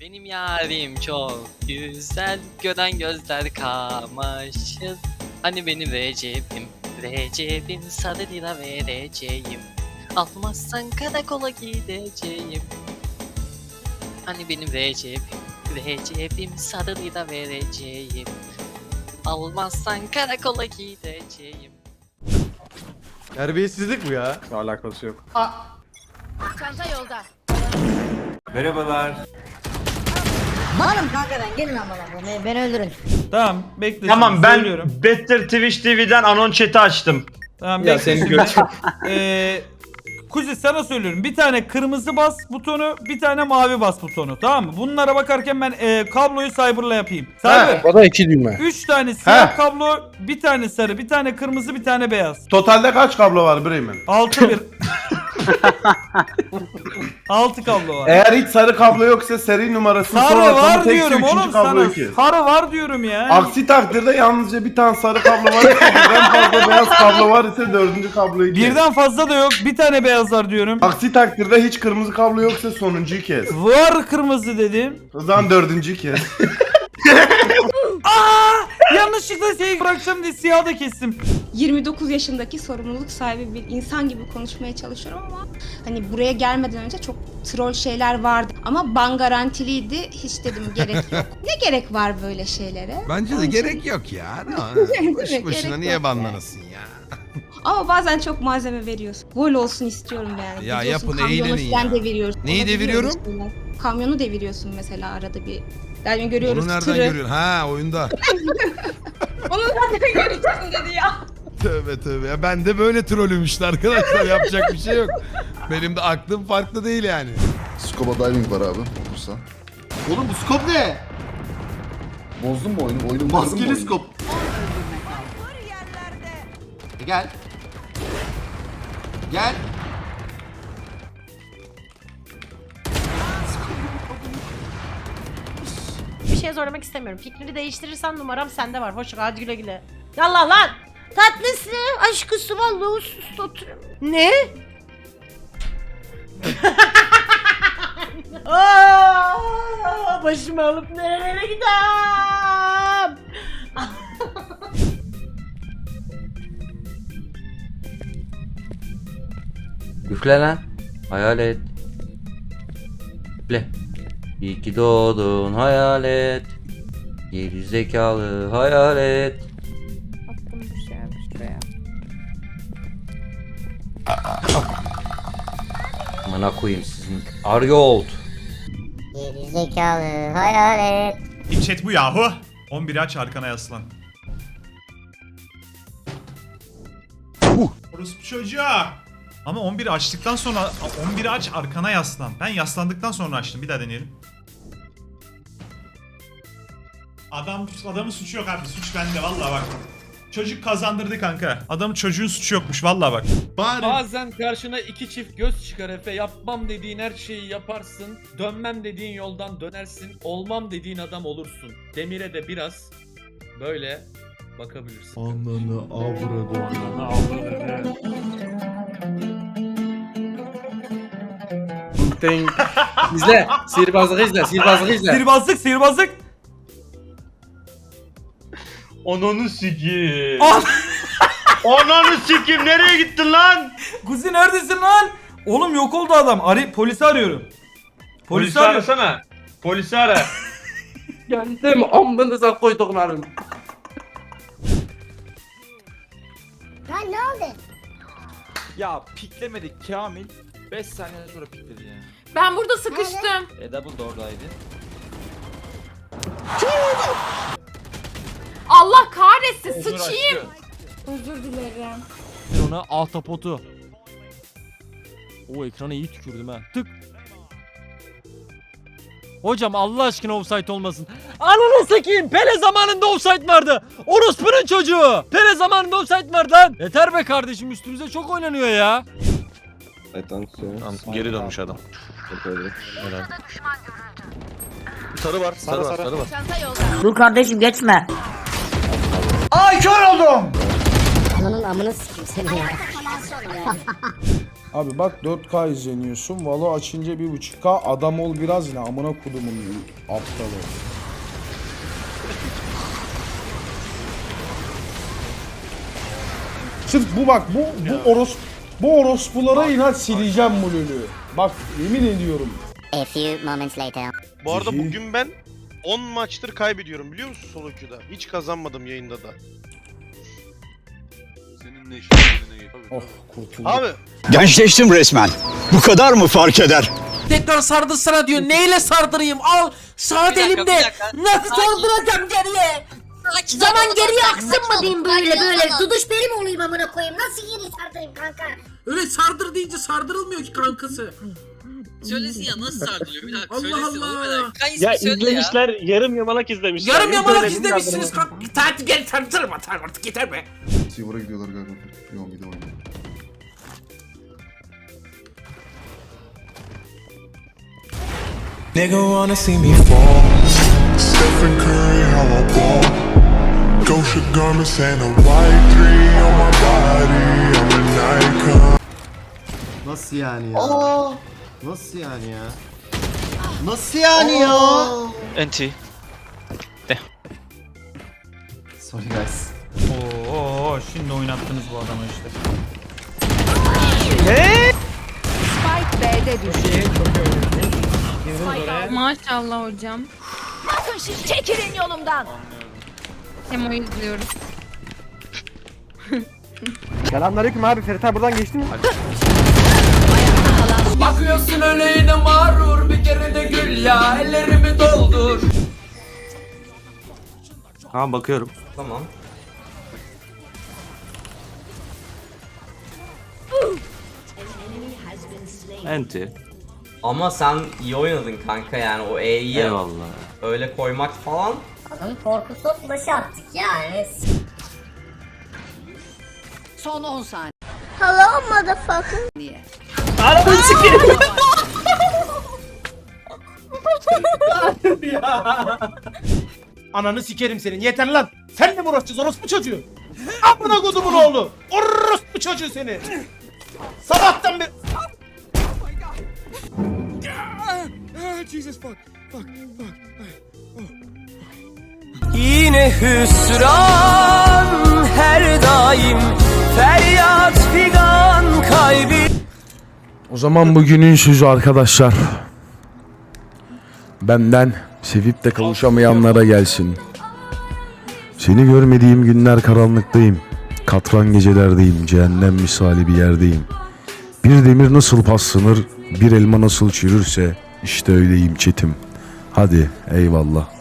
Benim yarim çok güzel, gören gözler kamaşır. Hani benim Recep'im, Recep'im sarı lira vereceğim. Almazsan karakola gideceğim. Hani benim Recep'im, Recep'im sarı lira vereceğim. Almazsan karakola gideceğim. Terbiyesizlik bu ya. Alakası yok. Çanta yolda. Malım kanka ben gelin amına koyayım. Beni öldürün. Tamam bekle. Tamam şimdi ben söylüyorum. Better Twitch TV'den anon chat'i açtım. Tamam Ya bekle. senin şimdi. götün. Ee, Kuzi sana söylüyorum. Bir tane kırmızı bas butonu, bir tane mavi bas butonu. Tamam mı? Bunlara bakarken ben e, kabloyu Cyber'la yapayım. Cyber. O da iki düğme. 3 tane siyah He. kablo, bir tane sarı, bir tane kırmızı, bir tane beyaz. Totalde kaç kablo var Bremen? 6 1. 6 kablo var. Eğer hiç sarı kablo yoksa seri numarasını sarı var teksi diyorum üçüncü oğlum kablo sana. iki. Sarı var diyorum ya. Aksi takdirde yalnızca bir tane sarı kablo var ise birden fazla beyaz kablo var ise dördüncü kablo iki. Birden fazla da yok. Bir tane beyaz var diyorum. Aksi takdirde hiç kırmızı kablo yoksa sonuncuyu kes. Var kırmızı dedim. O zaman dördüncüyü kes. Yanlışlıkla şey bırakacağım diye siyah da kestim. 29 yaşındaki sorumluluk sahibi bir insan gibi konuşmaya çalışıyorum ama hani buraya gelmeden önce çok troll şeyler vardı. Ama ban garantiliydi. Hiç dedim gerek yok. ne gerek var böyle şeylere? Bence de Onun için- gerek yok ya. Boş boşuna niye yani. banlanasın ya? Ama bazen çok malzeme veriyorsun. Gol olsun istiyorum yani. Ya Gidiyorsun, yapın, eğlenin ya. deviriyorsun. Neyi deviriyorum? Kamyonu deviriyorsun mesela arada bir. Yani görüyoruz Onu nereden tırı. görüyorsun? Ha oyunda. Onu nereden görüyorsun dedi ya. Tövbe tövbe. Ya ben de böyle trollüm işte arkadaşlar. Yapacak bir şey yok. Benim de aklım farklı değil yani. Scuba diving var abi. Bursa. Oğlum bu skop ne? Bozdun mu oyunu? Oyunu bozdun mu Maskeli oyunu? skop. E gel. Gel. Bir şey zorlamak istemiyorum. Fikrini değiştirirsen numaram sende var. Hoşça kal. Hadi güle güle. Yallah lan. Tatlısı, aşkısı vallahi usuz oturuyorum. Ne? Aa, başımı alıp nerelere gidem? Üfle lan. Hayalet. Üfle. İyi ki doğdun hayalet. Geri zekalı hayalet. Şuraya. Amına koyayım sizin. Are you old? Geri zekalı hayalet. İlk chat bu yahu. 11 aç arkana yaslan. Orospu çocuğa. Ama 11 açtıktan sonra 11 aç arkana yaslan. Ben yaslandıktan sonra açtım. Bir daha deneyelim. Adam adamın suçu yok abi. Suç bende vallahi bak. Çocuk kazandırdı kanka. Adamın çocuğun suçu yokmuş vallahi bak. Bari. Bazen karşına iki çift göz çıkar Efe. Yapmam dediğin her şeyi yaparsın. Dönmem dediğin yoldan dönersin. Olmam dediğin adam olursun. Demire de biraz böyle bakabilirsin. Ananı avradı. izle. Sihirbazlık izle. Sihirbazlık izle. Sihirbazlık, sihirbazlık. Onunu sikeyim. Ah! Onunu sikeyim nereye gittin lan? Kuzi neredesin lan? Oğlum yok oldu adam. Arı polisi arıyorum. Polisi, Polisi arıyorum. arasana. Polisi ara. Geldim amınıza koyduklarım. Lan ne oldu? Ya piklemedik Kamil. 5 saniye sonra pikledi ya. Ben burada sıkıştım. E double da oradaydı. Allah kahretsin. Sıçayım. Özür dilerim. Ona ahtapotu. O ekrana iyi tükürdüm ha. Tık. Hocam Allah aşkına offside olmasın. Ananı sikeyim. Pele zamanında offside vardı. Orospu'nun çocuğu. Pele zamanında offside vardı lan. Yeter be kardeşim üstümüze çok oynanıyor ya. Geri dönmüş adam. Sarı var, sarı var, sarı var. Dur kardeşim geçme. Ay kör oldum. Ananın amını sikeyim seni ya. Abi bak 4K izleniyorsun. Valo açınca 1.5K adam ol biraz yine amına kodumun aptalı. Sırf bu bak bu bu oros bu orospulara inat sileceğim bu lülü. Bak yemin ediyorum. A few moments later. Bu arada bugün ben 10 maçtır kaybediyorum biliyor musun solo queue'da? Hiç kazanmadım yayında da. Oh kurtuldum. Abi Gençleştim resmen. Bu kadar mı fark eder? Tekrar sardırsana diyor. Neyle sardırayım? Al saat Bir dakika, bir dakika. Nasıl sardıracağım geriye? Zaman geriye aksın mı diyeyim böyle böyle. Duduş benim olayım amına koyayım. Nasıl geri sardırayım kanka? Öyle sardır deyince sardırılmıyor ki kankası. Söylesin ya nasıl sardırıyor bir dakika Allah söylesin Allah. onu merak ya yarım yamalak izlemişler. Yarım yamalak izlemişsiniz. Tatil gel sardır artık yeter be. Silver'a gidiyorlar galiba. Yok bir de oynuyor. Nigga wanna see me fall. Stephen Curry, how I ball. Gosha garments and a white tree on my body. I'm an icon. Nasıl yani ya? Nasıl yani ya? Nasıl yani ya? Enti. Sorry guys. Oo şimdi oynattınız bu adamı işte. Maşallah hocam. Bakın şimdi çekilin yolumdan. Hem izliyoruz. Selamünaleyküm abi Ferit abi buradan geçti mi? Bakıyorsun öyle yine mağrur bir kere de gül ya ellerimi doldur. Tamam bakıyorum. Tamam. Enti. Ama sen iyi oynadın kanka yani o E'yi öyle koymak falan. Adamın korkusu başı attık yani. Son 10 saniye. Hello motherfucker. Ananı sikerim senin yeter lan. Sen de mi uğraşacağız orospu çocuğu? Amına kodumun oğlu. Orospu çocuğu seni. Sabahtan beri... Yine hüsran her daim feryat figan kalbi O zaman bugünün sözü arkadaşlar. Benden sevip de kavuşamayanlara gelsin. Seni görmediğim günler karanlıktayım. Katran gecelerdeyim, cehennem misali bir yerdeyim. Bir demir nasıl paslanır, bir elma nasıl çürürse işte öyleyim çetim. Hadi eyvallah.